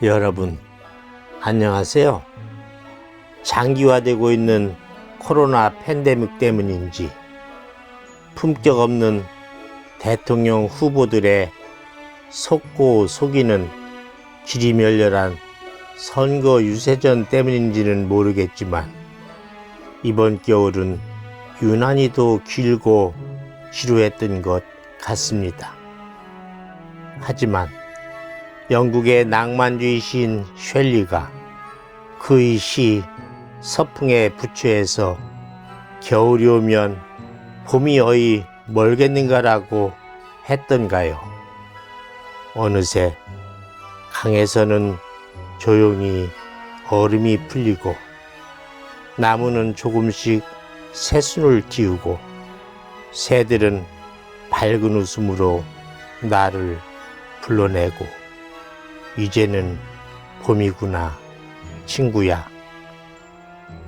여러분, 안녕하세요. 장기화되고 있는 코로나 팬데믹 때문인지 품격 없는 대통령 후보들의 속고 속이는 지리멸렬한 선거 유세전 때문인지는 모르겠지만 이번 겨울은 유난히도 길고 지루했던 것 같습니다. 하지만 영국의 낭만주의 시인 쉘리가 그의 시 서풍의 부처에서 겨울이 오면 봄이 어이 멀겠는가라고 했던가요. 어느새 강에서는 조용히 얼음이 풀리고 나무는 조금씩 새순을 띄우고 새들은 밝은 웃음으로 나를 불러내고 이제는 봄이구나 친구야.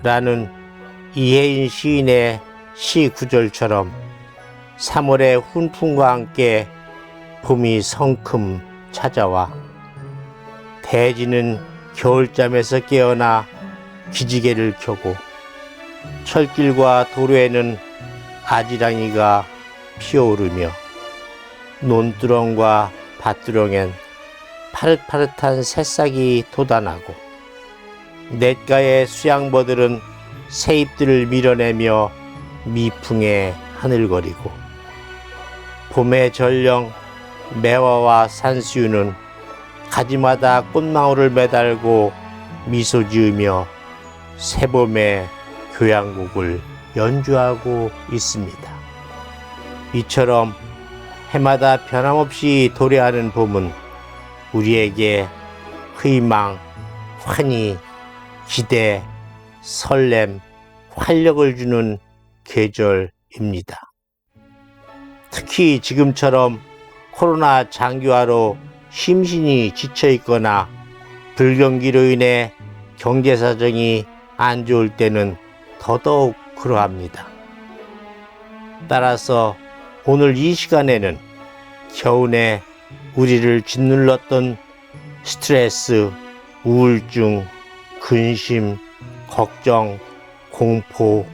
라는 이혜인 시인의 시 구절처럼 3월의 훈풍과 함께 봄이 성큼 찾아와 대지는 겨울잠에서 깨어나 기지개를 켜고 철길과 도로에는 아지랑이가 피어오르며 논두렁과 밭두렁엔 파릇파릇한 새싹이 돋아나고 냇가의 수양버들은 새잎들을 밀어내며 미풍에 하늘거리고 봄의 전령 매화와 산수유는 가지마다 꽃망울을 매달고 미소 지으며 새봄의 교향곡을 연주하고 있습니다. 이처럼 해마다 변함없이 도래하는 봄은 우리에게 희망, 환희, 기대, 설렘, 활력을 주는 계절입니다. 특히 지금처럼 코로나 장기화로 심신이 지쳐 있거나 불경기로 인해 경제 사정이 안 좋을 때는 더더욱 그러합니다. 따라서 오늘 이 시간에는 겨우내 우리를 짓눌렀던 스트레스, 우울증, 근심, 걱정, 공포,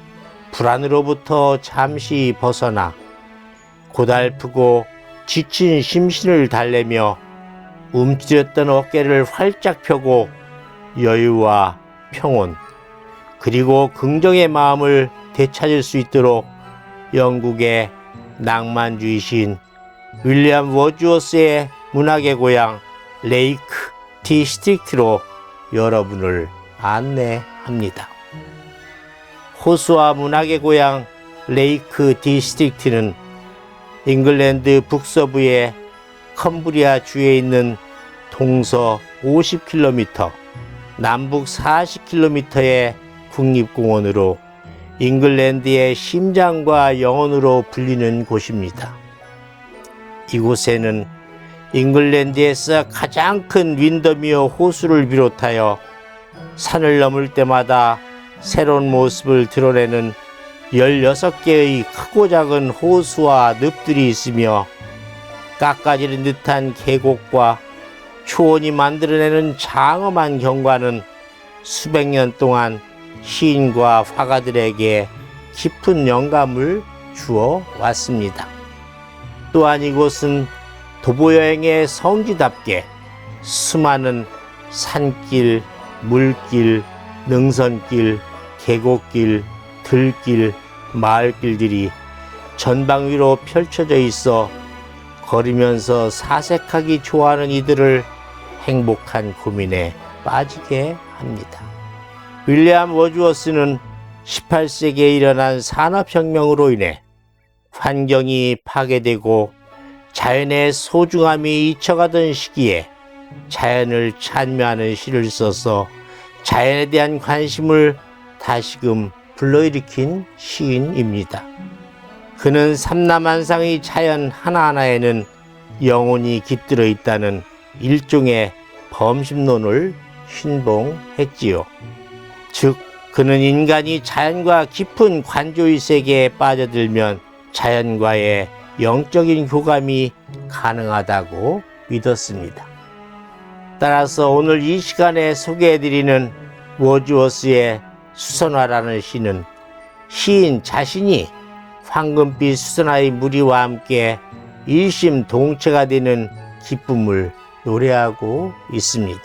불안으로부터 잠시 벗어나 고달프고 지친 심신을 달래며 움츠렸던 어깨를 활짝 펴고 여유와 평온, 그리고 긍정의 마음을 되찾을 수 있도록 영국의 낭만주의 시인 윌리엄 워주어스의 문학의 고향 레이크 디스트릭트로 여러분을 안내합니다. 호수와 문학의 고향 레이크 디스트릭트는 잉글랜드 북서부의 컴브리아 주에 있는 동서 50km, 남북 40km의 국립공원으로 잉글랜드의 심장과 영혼으로 불리는 곳입니다. 이곳에는 잉글랜드에서 가장 큰 윈더미어 호수를 비롯하여 산을 넘을 때마다 새로운 모습을 드러내는 16개의 크고 작은 호수와 늪들이 있으며 깎아지른 듯한 계곡과 초원이 만들어내는 장엄한 경관은 수백 년 동안 시인과 화가들에게 깊은 영감을 주어 왔습니다. 또한 이곳은 도보여행의 성지답게 수많은 산길, 물길, 능선길, 계곡길, 들길, 마을길들이 전방 위로 펼쳐져 있어 걸으면서 사색하기 좋아하는 이들을 행복한 고민에 빠지게 합니다. 윌리엄 워주어스는 18세기에 일어난 산업혁명으로 인해 환경이 파괴되고 자연의 소중함이 잊혀가던 시기에 자연을 찬미하는 시를 써서 자연에 대한 관심을 다시금 불러일으킨 시인입니다. 그는 삼남한상의 자연 하나하나에는 영혼이 깃들어 있다는 일종의 범심론을 신봉했지요. 즉, 그는 인간이 자연과 깊은 관조의 세계에 빠져들면 자연과의 영적인 교감이 가능하다고 믿었습니다. 따라서 오늘 이 시간에 소개해드리는 워즈워스의 수선화라는 시는 시인 자신이 황금빛 수선화의 무리와 함께 일심동체가 되는 기쁨을 노래하고 있습니다.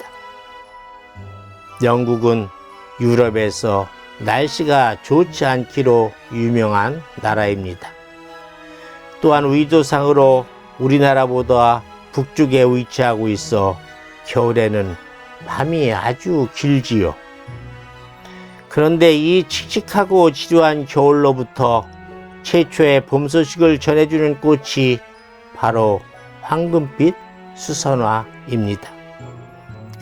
영국은 유럽에서 날씨가 좋지 않기로 유명한 나라입니다. 또한 위도상으로 우리나라보다 북쪽에 위치하고 있어 겨울에는 밤이 아주 길지요. 그런데 이 칙칙하고 지루한 겨울로부터 최초의 봄 소식을 전해주는 꽃이 바로 황금빛 수선화입니다.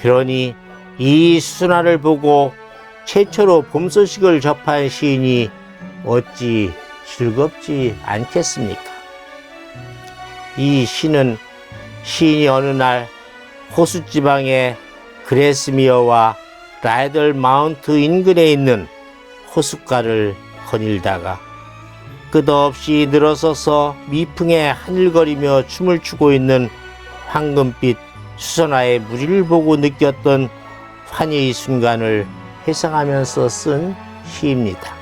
그러니 이 수선화를 보고 최초로 봄 소식을 접한 시인이 어찌 즐겁지 않겠습니까? 이 시는 시인이 어느 날 호수 지방의 그레스미어와 라이덜 마운트 인근에 있는 호숫가를 거닐다가 끝없이 늘어서서 미풍에 하늘거리며 춤을 추고 있는 황금빛 수선화의 무리를 보고 느꼈던 환희의 순간을 회상하면서 쓴 시입니다.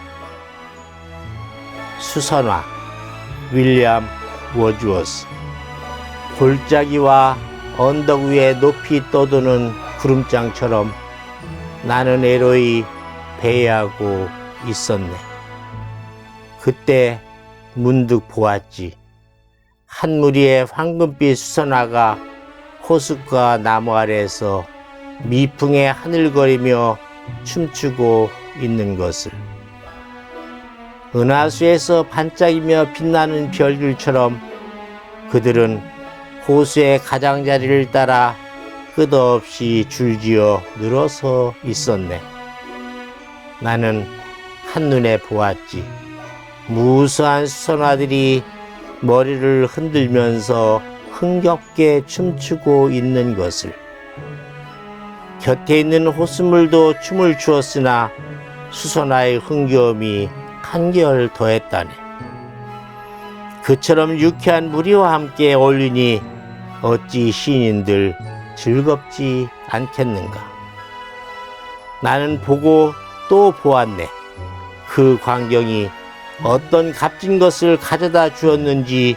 수선화 윌리엄 워즈워스 골짜기와 언덕 위에 높이 떠도는 구름장처럼 나는 애로이 배회하고 있었네. 그때 문득 보았지. 한 무리의 황금빛 수선화가 호숫가 나무 아래에서 미풍에 하늘거리며 춤추고 있는 것을. 은하수에서 반짝이며 빛나는 별들처럼 그들은 호수의 가장자리를 따라 끝없이 줄지어 늘어서 있었네. 나는 한눈에 보았지. 무수한 수선화들이 머리를 흔들면서 흥겹게 춤추고 있는 것을. 곁에 있는 호수물도 춤을 추었으나 수선화의 흥겨움이 한결 더했다네. 그처럼 유쾌한 무리와 함께 어울리니 어찌 시인들 즐겁지 않겠는가. 나는 보고 또 보았네. 그 광경이 어떤 값진 것을 가져다 주었는지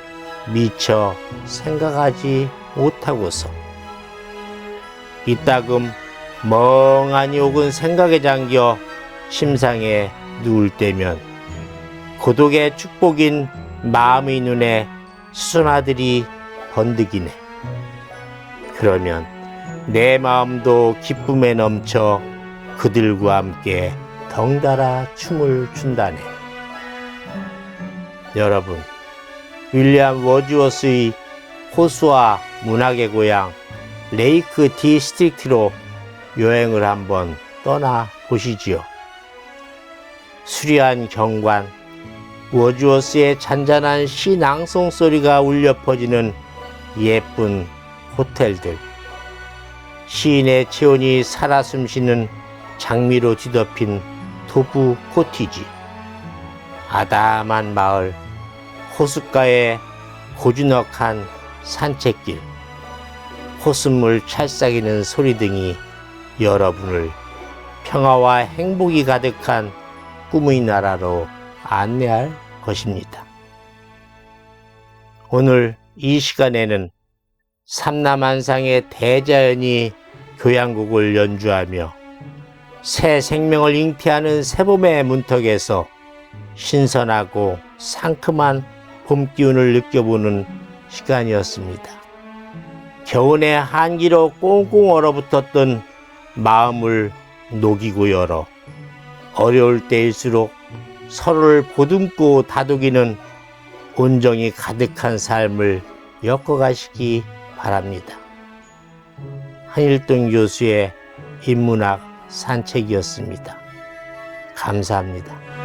미처 생각하지 못하고서 이따금 멍하니 혹은 생각에 잠겨 심상에 누울 때면 고독의 축복인 마음의 눈에 수선아들이 번득이네. 그러면 내 마음도 기쁨에 넘쳐 그들과 함께 덩달아 춤을 춘다네. 여러분, 윌리엄 워즈워스의 호수와 문학의 고향 레이크 디스트릭트로 여행을 한번 떠나 보시지요. 수려한 경관, 워즈워스의 잔잔한 시 낭송 소리가 울려 퍼지는 예쁜 호텔들, 시인의 체온이 살아 숨쉬는 장미로 뒤덮인 도부 코티지, 아담한 마을, 호숫가의 고즈넉한 산책길, 호수물 찰싹이는 소리 등이 여러분을 평화와 행복이 가득한 꿈의 나라로 안내할 것입니다. 오늘 이 시간에는 삼남한상의 대자연이 교향곡을 연주하며 새 생명을 잉태하는 새봄의 문턱에서 신선하고 상큼한 봄 기운을 느껴보는 시간이었습니다. 겨운의 한기로 꽁꽁 얼어붙었던 마음을 녹이고 열어 어려울 때일수록 서로를 보듬고 다독이는 온정이 가득한 삶을 엮어가시기 바랍니다. 한일동 교수의 인문학 산책이었습니다. 감사합니다.